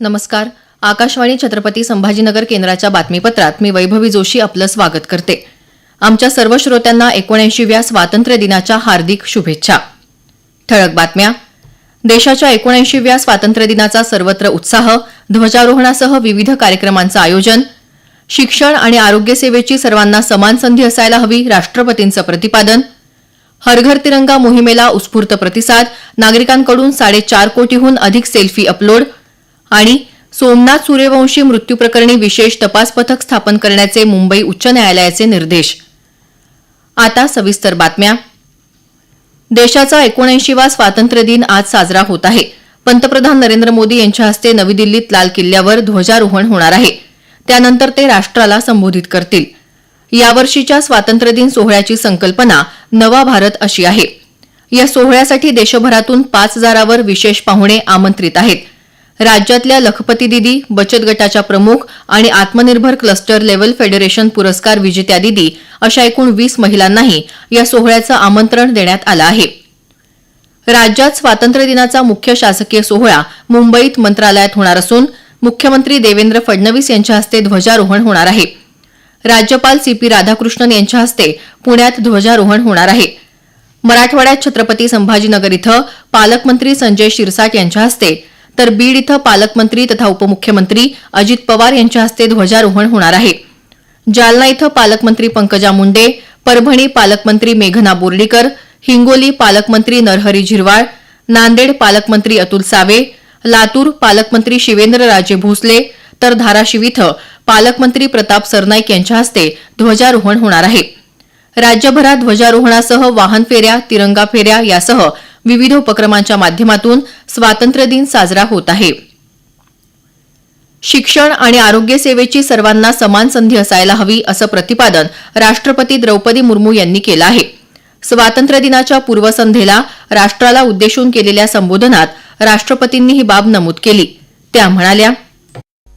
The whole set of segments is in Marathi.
नमस्कार. आकाशवाणी छत्रपती संभाजीनगर केंद्राच्या बातमीपत्रात मी वैभवी जोशी आपलं स्वागत करते. आमच्या सर्व श्रोत्यांना एकोणऐंशीव्या स्वातंत्र्य दिनाच्या हार्दिक शुभेच्छा. ठळक बातम्या. देशाच्या एकोणऐंशीव्या स्वातंत्र्य दिनाचा सर्वत्र उत्साह ध्वजारोहणासह विविध कार्यक्रमांचं आयोजन शिक्षण आणि आरोग्य सेवेची सर्वांना समान संधी असायला हवी राष्ट्रपतींचं प्रतिपादन हरघर तिरंगा मोहिमेला उत्स्फूर्त प्रतिसाद नागरिकांकडून साडेचार कोटीहून अधिक सेल्फी अपलोड आणि सोमनाथ सूर्यवंशी मृत्यू प्रकरणी विशेष तपास पथक स्थापन करण्याचे मुंबई उच्च न्यायालयाचे निर्देश. आता सविस्तर बातम्या. देशाचा एकोणऐंशीवा स्वातंत्र्य दिन आज साजरा होत आहे. पंतप्रधान नरेंद्र मोदी यांच्या हस्ते नवी दिल्लीत लाल किल्ल्यावर ध्वजारोहण होणार आहे. त्यानंतर ते राष्ट्राला संबोधित करतील. यावर्षीच्या स्वातंत्र्यदिन सोहळ्याची संकल्पना नवा भारत अशी आहे. या सोहळ्यासाठी देशभरातून पाच हजारावर विशेष पाहुणे आमंत्रित आहेत. राज्यातल्या लखपती दिदी बचत गटाच्या प्रमुख आणि आत्मनिर्भर क्लस्टर लेव्हल फेडरेशन पुरस्कार विजेत्या दिदी अशा एकूण वीस महिलांनाही या सोहळ्याचं आमंत्रण देण्यात आलं आहे. राज्यात स्वातंत्र्य दिनाचा मुख्य शासकीय सोहळा मुंबईत मंत्रालयात होणार असून मुख्यमंत्री देवेंद्र फडणवीस यांच्या हस्ते ध्वजारोहण होणार आहे. राज्यपाल सी पी राधाकृष्णन यांच्या हस्ते पुण्यात ध्वजारोहण होणार आहे. मराठवाड्यात छत्रपती संभाजीनगर इथं पालकमंत्री संजय शिरसाट यांच्या हस्ते तर बीड इथं पालकमंत्री तथा उपमुख्यमंत्री अजित पवार यांच्या हस्ते ध्वजारोहण होणार आहे. जालना इथं पालकमंत्री पंकजा मुंडे परभणी पालकमंत्री मेघना बोर्डीकर हिंगोली पालकमंत्री नरहरी झिरवाळ नांदेड पालकमंत्री अतुल सावे लातूर पालकमंत्री शिवेंद्रराजे भोसले तर धाराशिव इथं पालकमंत्री प्रताप सरनाईक यांच्या हस्ते ध्वजारोहण होणार आहे. राज्यभरात ध्वजारोहणासह वाहन फेऱ्या तिरंगा फेऱ्या यासह विविध उपक्रमांच्या माध्यमातून स्वातंत्र्य दिन साजरा होत आहे. शिक्षण आणि आरोग्य सेवेची सर्वांना समान संधी असायला हवी असं प्रतिपादन राष्ट्रपती द्रौपदी मुर्मू यांनी केलं आहे. स्वातंत्र्य दिनाच्या पूर्वसंध्येला राष्ट्राला उद्देशून केलेल्या संबोधनात राष्ट्रपतींनी ही बाब नमूद केली. त्या म्हणाल्या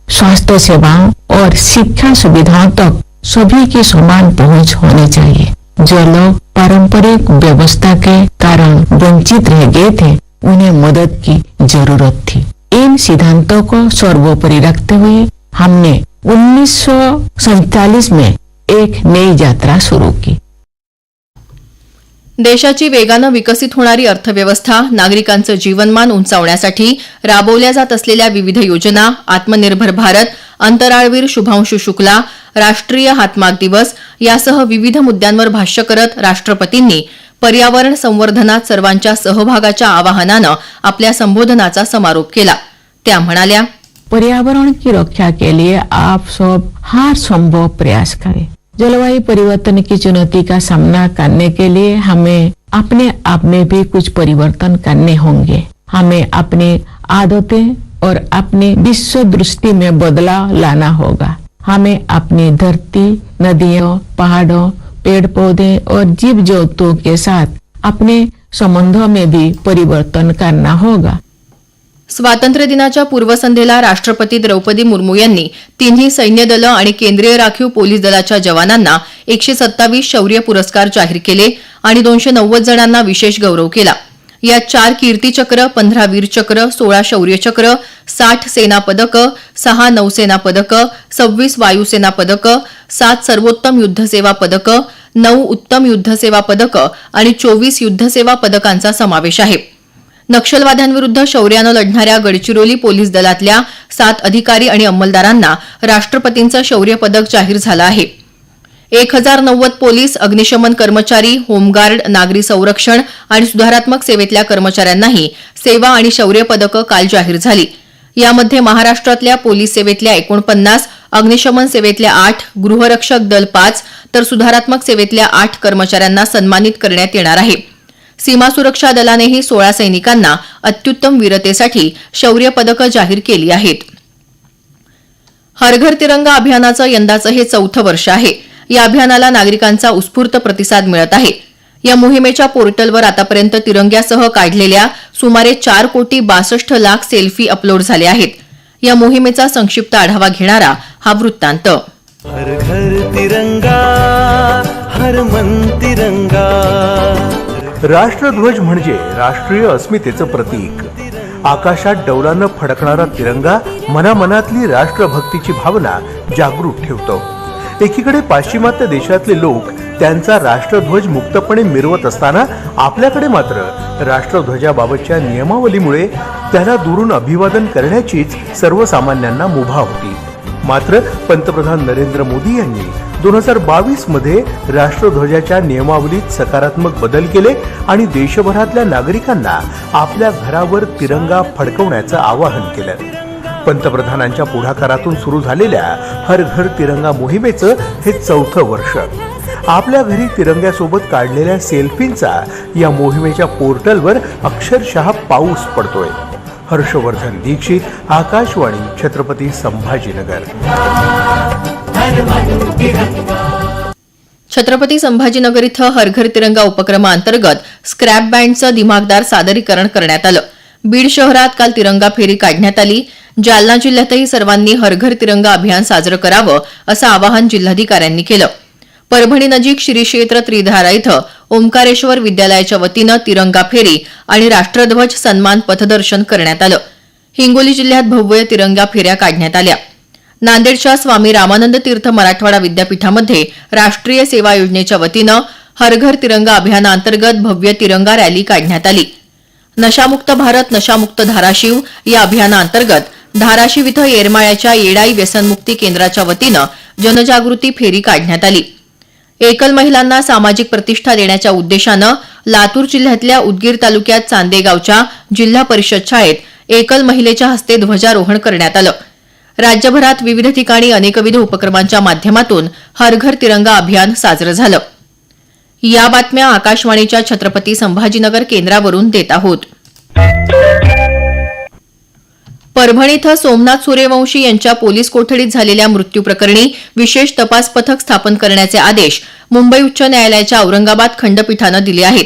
स्वास्थ्य सेवा और शिक्षा सुविधाओं तक सभी की समान पहुंच होनी चाहिए। जो लोग पारंपरिक व्यवस्था के कारण वंचित रह गए थे उन्हें मदद की जरूरत थी। इन सिद्धांतों को सर्वोपरि रखते हुए हमने उन्नीस में एक नई यात्रा शुरू की। देशाची वेगानं विकसित होणारी अर्थव्यवस्था नागरिकांचं जीवनमान उंचावण्यासाठी राबवल्या जात असलेल्या विविध योजना आत्मनिर्भर भारत अंतराळवीर शुभांशु शुक्ला राष्ट्रीय हातमाग दिवस. यासह विविध मुद्द्यांवर भाष्य करत राष्ट्रपतींनी पर्यावरण संवर्धनात सर्वांच्या सहभागाच्या आवाहनानं आपल्या संबोधनाचा समारोप केला. त्या म्हणाल्या पर्यावरण की रक्षा के लिए आप सब हर संभव प्रयास करें. जलवायु परिवर्तन की चुनौती का सामना करने के लिए हमें अपने आप में भी कुछ परिवर्तन करने होंगे. हमें अपनी आदतें और अपनी विश्व दृष्टि में बदलाव लाना होगा. हमें अपनी धरती नदियों पहाड़ों पेड़ पौधे और जीव जंतुओं के साथ अपने संबंधों में भी परिवर्तन करना होगा। स्वातंत्र्य दिनाच्या पूर्वसंध्येला राष्ट्रपती द्रौपदी मुर्मू यांनी तिन्ही सैन्य दलं आणि केंद्रीय राखीव पोलीस दलाच्या जवानांना एकशे सत्तावीस शौर्य पुरस्कार जाहीर केले आणि दोनशे नव्वद जणांना विशेष गौरव केला. यात चार कीर्तीचक्र पंधरा वीरचक्र सोळा शौर्यचक्र साठ सेना पदकं सहा नौसेना पदकं सव्वीस वायुसेना पदकं सात सर्वोत्तम युद्धसेवा पदकं नऊ उत्तम युद्धसेवा पदकं आणि चोवीस युद्धसेवा पदकांचा समावेश आहे. नक्षलवाद्यांविरुद्ध शौर्यानं लढणाऱ्या गडचिरोली पोलीस दलातल्या सात अधिकारी आणि अंमलदारांना राष्ट्रपतींचं शौर्य पदक जाहीर झालं आहे. एक हजार नव्वद पोलीस अग्निशमन कर्मचारी होमगार्ड नागरी संरक्षण आणि सुधारात्मक सेवेतल्या कर्मचाऱ्यांनाही सेवा आणि शौर्य पदकं काल जाहीर झाली. यामध्ये महाराष्ट्रातल्या पोलीस सेवेतल्या एकोणपन्नास अग्निशमन सेवेतल्या आठ गृहरक्षक दल पाच तर सुधारात्मक सेवेतल्या आठ कर्मचाऱ्यांना सन्मानित करण्यात येणार आहे. सीमा सुरक्षा दलानेही सोळा सैनिकांना अत्युत्तम वीरतेसाठी शौर्य पदकं जाहीर केली आहेत. हरघर तिरंगा अभियानाचं यंदाचं हे चौथं वर्ष आहे. या अभियानाला नागरिकांचा उत्स्फूर्त प्रतिसाद मिळत आहे. या मोहिमेच्या पोर्टलवर आतापर्यंत तिरंग्यासह काढलेल्या सुमारे चार कोटी बासष्ट लाख सेल्फी अपलोड झाले आहेत. या मोहिमेचा संक्षिप्त आढावा घेणारा हा वृत्तांत. हर घर तिरंगा हर मन तिरंगा. राष्ट्रध्वज म्हणजे राष्ट्रीय अस्मितेचं प्रतीक. आकाशात डौलानं फडकणारा तिरंगा मनामनातली राष्ट्रभक्तीची भावना जागृत ठेवतो. एकीकडे पाश्चिमात्य देशातले लोक त्यांचा राष्ट्रध्वज मुक्तपणे मिरवत असताना आपल्याकडे मात्र राष्ट्रध्वजाबाबतच्या नियमावलीमुळे त्याला दुरून अभिवादन करण्याचीच सर्वसामान्यांना मुभा होती. मात्र पंतप्रधान नरेंद्र मोदी यांनी दोन हजार बावीसमध्ये राष्ट्रध्वजाच्या नियमावलीत सकारात्मक बदल केले आणि देशभरातल्या नागरिकांना आपल्या घरावर तिरंगा फडकवण्याचं आवाहन केलं. पंतप्रधानांच्या पुढाकारातून सुरू झालेल्या हर घर तिरंगा मोहिमेचं हे चौथं वर्ष. आपल्या घरी तिरंग्यासोबत काढलेल्या सेल्फींचा या मोहिमेच्या पोर्टलवर अक्षरशः पाऊस पडतोय. हर्षवर्धन दीक्षित आकाशवाणी छत्रपती संभाजीनगर. छत्रपती संभाजीनगर इथं हरघर तिरंगा उपक्रमाअंतर्गत स्क्रॅप बँडचं दिमागदार सादरीकरण करण्यात आलं. बीड शहरात काल तिरंगा फेरी काढण्यात आली. जालना जिल्ह्यातही सर्वांनी हर घर तिरंगा अभियान साजरं करावं असं आवाहन जिल्हाधिकाऱ्यांनी केलं. परभणी नजीक श्री क्षेत्र त्रिधारा इथं ओंकारेश्वर विद्यालयाच्या वतीनं तिरंगा फेरी आणि राष्ट्रध्वज सन्मान पथदर्शन करण्यात आलं. हिंगोली जिल्ह्यात भव्य तिरंगा फेऱ्या काढण्यात आल्या. नांदेडच्या स्वामी रामानंद तीर्थ मराठवाडा विद्यापीठामध्ये राष्ट्रीय सेवा योजनेच्या वतीनं हरघर तिरंगा अभियानाअंतर्गत भव्य तिरंगा रॅली काढण्यात आली. नशामुक्त भारत नशामुक्त धाराशिव या अभियानाअंतर्गत धाराशिव इथं येरमाळ्याच्या येडाई व्यसनमुक्ती केंद्राच्या वतीनं जनजागृती फेरी काढण्यात आली. एकल महिलांना सामाजिक प्रतिष्ठा देण्याच्या उद्देशानं लातूर जिल्ह्यातल्या उदगीर तालुक्यात चांदेगावच्या जिल्हा परिषद शाळेत एकल महिलेच्या हस्ते ध्वजारोहण करण्यात आलं. राज्यभरात विविध ठिकाणी अनेकविध उपक्रमांच्या माध्यमातून हर घर तिरंगा अभियान साजरं झालं. या बातम्या आकाशवाणीच्या छत्रपती संभाजीनगर केंद्रावरून देत आहोत. परभणी इथं सोमनाथ सूर्यवंशी यांच्या पोलीस कोठडीत झालेल्या मृत्यूप्रकरणी विशेष तपास पथक स्थापन करण्याचे आदेश मुंबई उच्च न्यायालयाच्या औरंगाबाद खंडपीठानं दिले आहेत.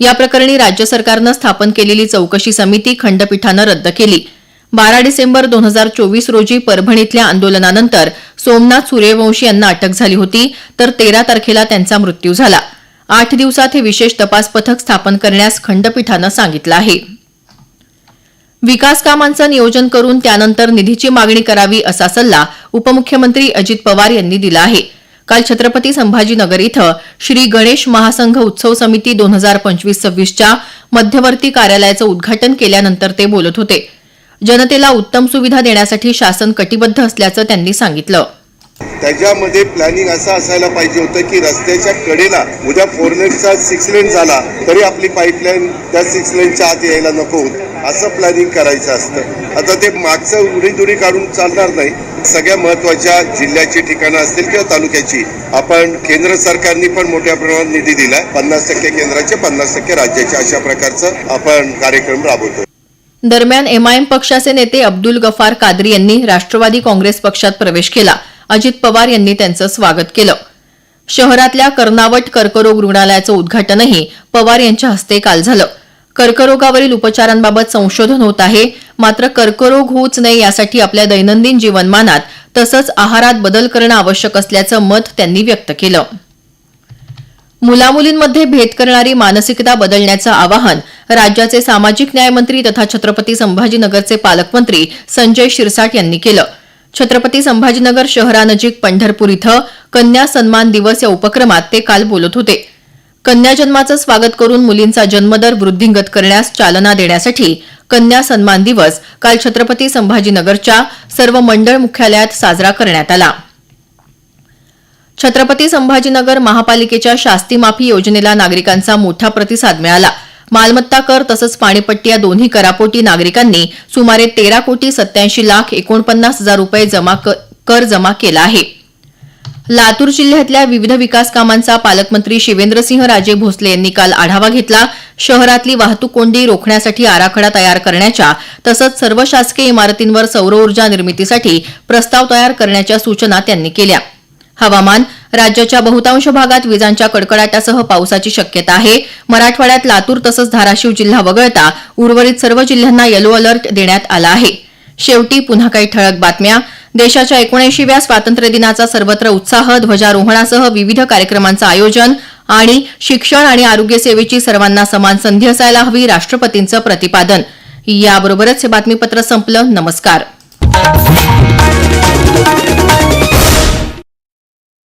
या प्रकरणी राज्य सरकारनं स्थापन केलेली चौकशी समिती खंडपीठानं रद्द केली. बारा डिसेंबर दोन हजार चोवीस रोजी परभणीतल्या आंदोलनानंतर सोमनाथ सूर्यवंशी यांना अटक झाली होती तर तेरा तारखेला त्यांचा मृत्यू झाला. आठ दिवसात हे विशेष तपास पथक स्थापन करण्यास खंडपीठानं सांगितलं आहे. विकास कामांचं नियोजन करून त्यानंतर निधीची मागणी करावी असा सल्ला उपमुख्यमंत्री अजित पवार यांनी दिला आहे. काल छत्रपती संभाजीनगर इथं श्री गणेश महासंघ उत्सव समिती दोन हजार पंचवीस सव्वीसच्या मध्यवर्ती कार्यालयाचं उद्घाटन केल्यानंतर ते बोलत होते. जनतेला उत्तम सुविधा देण्यासाठी शासन कटिबद्ध असल्याचं त्यांनी सांगितलं. त्याच्यामध्ये प्लॅनिंग असं असायला पाहिजे होतं की रस्त्याच्या कडेला उद्या फोरनेटचा सिक्स लेन झाला तरी आपली पाईपलाईन त्या सिक्स लेनच्या आत यायला नको असं प्लॅनिंग करायचं असतं. आता ते मागचं उडी दुरी काढून चालणार नाही. सगळ्या महत्त्वाच्या जिल्ह्याची ठिकाणं असतील किंवा तालुक्याची. आपण केंद्र सरकारने पण मोठ्या प्रमाणात निधी दिलाय. पन्नास टक्के केंद्राचे पन्नास टक्के राज्याचे अशा प्रकारचं आपण कार्यक्रम राबवतो दरम्यान एमआयएम पक्षाचे नेते अब्दुल गफार कादरी यांनी राष्ट्रवादी काँग्रेस पक्षात प्रवेश केला. अजित पवार यांनी त्यांचं स्वागत केलं. शहरातल्या कर्नावट कर्करोग रुग्णालयाचं उद्घाटनही पवार यांच्या हस्ते काल झालं. कर्करोगावरील उपचारांबाबत संशोधन होत आहे मात्र कर्करोग होऊच नये यासाठी आपल्या दैनंदिन जीवनमानात तसंच आहारात बदल करणं आवश्यक असल्याचं मत त्यांनी व्यक्त केलं. मुलामुलींमध्ये भेद करणारी मानसिकता बदलण्याचं आवाहन राज्याचे सामाजिक न्यायमंत्री तथा छत्रपती संभाजीनगरचे पालकमंत्री संजय शिरसाट यांनी केलं. छत्रपती संभाजीनगर शहरानजीक पंढरपूर इथं कन्या सन्मान दिवस या उपक्रमात ते काल बोलत होते. कन्या जन्माचं स्वागत करून मुलींचा जन्मदर वृद्धिंगत करण्यास चालना देण्यासाठी कन्या सन्मान दिवस काल छत्रपती संभाजीनगरच्या सर्व मंडळ मुख्यालयात साजरा करण्यात आला. छत्रपती संभाजीनगर महापालिकेच्या शास्ती माफी योजनेला नागरिकांचा मोठा प्रतिसाद मिळाला. मालमत्ता कर तसंच पाणीपट्टी या दोन्ही करापोटी नागरिकांनी सुमारे तेरा कोटी सत्याऐंशी लाख एकोणपन्नास हजार रुपये जमा कर जमा केला आहे. लातूर जिल्ह्यातल्या विविध विकास कामांचा पालकमंत्री शिवेंद्रसिंह राजे भोसले यांनी काल आढावा घेतला. शहरातली वाहतूक कोंडी रोखण्यासाठी आराखडा तयार करण्याच्या तसंच सर्व शासकीय इमारतींवर सौर ऊर्जा निर्मितीसाठी प्रस्ताव तयार करण्याच्या सूचना त्यांनी केल्या. हवामान राज्याच्या बहुतांश भागात विजांच्या कडकडाटासह पावसाची शक्यता आहे. मराठवाड्यात लातूर तसंच धाराशिव जिल्हा वगळता उर्वरित सर्व जिल्ह्यांना येलो अलर्ट देण्यात आला आहे. शेवटी पुन्हा काही ठळक बातम्या. देशाच्या एकोणऐंशीव्या स्वातंत्र्य दिनाचा सर्वत्र उत्साह ध्वजारोहणासह विविध कार्यक्रमांचं आयोजन आणि शिक्षण आणि आरोग्य सेवेची सर्वांना समान संधी असायला हवी राष्ट्रपतींचं प्रतिपादन. याबरोबरच हे बातमीपत्र संपलं. नमस्कार.